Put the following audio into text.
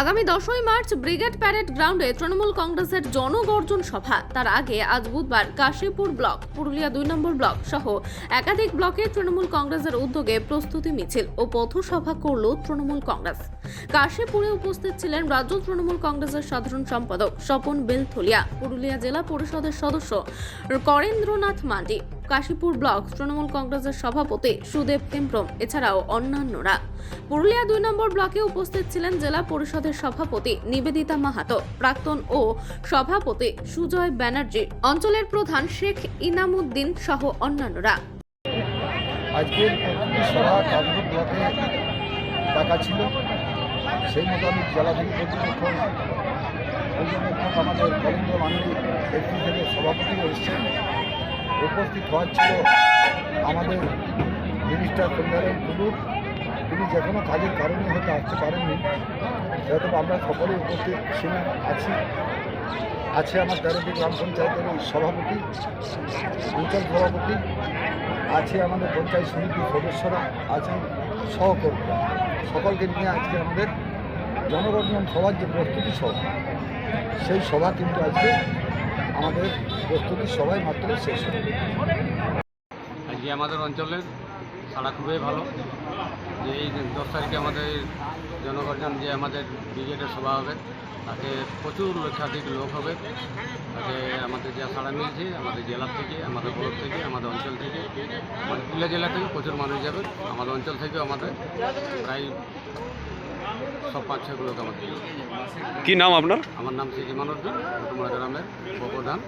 আগামী দশই March brigade parade গ্রাউন্ডে তৃণমূল কংগ্রেসের জনগর্জন সভা। তার আগে আজ বুধবার কাশীপুর ব্লক, পুরুলিয়া দুই নম্বর ব্লক সহ একাধিক ব্লকে তৃণমূল কংগ্রেসের উদ্যোগে প্রস্তুতি মিছিল ও পথসভা করল তৃণমূল কংগ্রেস। কাশীপুরে উপস্থিত ছিলেন রাজ্য তৃণমূল কংগ্রেসের সাধারণ সম্পাদক স্বপন বেলথলিয়া, পুরুলিয়া জেলা পরিষদের সদস্য করেন্দ্রনাথ মান্ডি। কাশীপুর ব্লক তৃণমূল কংগ্রেসের সভাপতি সুদেব হেমব্রম, এছাড়াও অন্যান্যরা। পুরুলিয়া দুই নম্বর ব্লকে উপস্থিত ছিলেন জেলা পরিষদের সভাপতি নিবেদিতা মাহাতো, প্রাক্তন ও সভাপতি সুজয় ব্যানার্জি, অঞ্চলের প্রধান শেখ ইনামুদ্দিন সহ অন্যান্যরা। আজকের সভা কাজপুর ব্লকে ডাকা ছিল। সেই মোতাবেক জেলা থেকে কর্তৃপক্ষ আমাদের কলিঙ্গ একটি থেকে সভাপতি এসেছেন। উপস্থিত হওয়ার ছিল আমাদের মিনিস্টার কল্যাণ টুডু তিনি যে কোনো কাজের কারণে হয়তো আসতে পারেননি। হয়তো আমরা সকলেই উপস্থিত ছিলেন আছি। আছে আমার তেরোটি গ্রাম পঞ্চায়েতের সভাপতি অঞ্চল সভাপতি, আছে আমাদের পঞ্চায়েত সমিতির সদস্যরা আছেন সহকর্মীরা সকলকে নিয়ে আজকে আমাদের জনগণন সভার যে প্রস্তুতি সভা, সেই সভা কিন্তু আজকে আমাদের প্রস্তুতি সভায় মাত্র শেষ আজকে আমাদের অঞ্চলের সাড়া খুবই ভালো। যে এই দশ তারিখে আমাদের জনগর্জন যে আমাদের ব্রিগেডের সভা হবে, তাতে প্রচুর লক্ষাধিক লোক হবে। তাতে আমাদের যা সাড়া মিলছে, আমাদের জেলার থেকে, আমাদের ব্লক থেকে, আমাদের অঞ্চল থেকে, আমাদের পুরুলিয়া জেলা থেকে প্রচুর মানুষ যাবে। আমাদের অঞ্চল থেকেও আমাদের প্রায় সব পাঁচ ছয়। কি নাম আপনার আমার নাম শেখ ইমানুদ্দিন কুটুমা গ্রামের উপপ্রধান